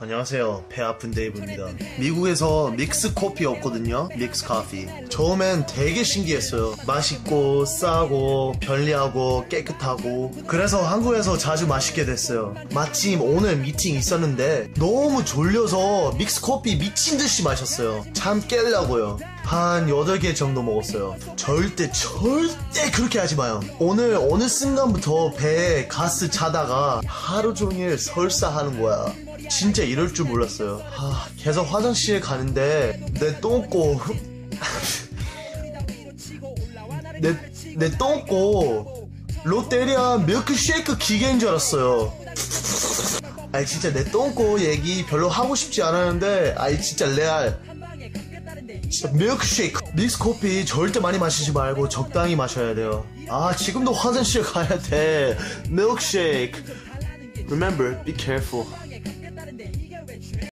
안녕하세요. 배 아픈 데이브입니다. 미국에서 믹스 커피였거든요. 믹스 커피. 처음엔 되게 신기했어요. 맛있고 싸고 편리하고 깨끗하고 그래서 한국에서 자주 마시게 됐어요. 마침 오늘 미팅 있었는데 너무 졸려서 믹스 커피 미친 듯이 마셨어요. 잠 깨려고요. 한 8개 정도 먹었어요. 절대, 절대 그렇게 하지 마요. 오늘, 어느 순간부터 배에 가스 차다가 하루 종일 설사하는 거야. 진짜 이럴 줄 몰랐어요. 하, 계속 화장실에 가는데, 내 똥꼬, 내, 내 똥꼬, 롯데리아 밀크쉐이크 기계인 줄 알았어요. 아니, 진짜 내 똥꼬 얘기 별로 하고 싶지 않았는데, 아니, 진짜 레알. 밀크쉐이크. 믹스 커피 절대 많이 마시지 말고 적당히 마셔야 돼요. 아 지금도 화장실 가야 돼. 밀크쉐이크. Remember, be careful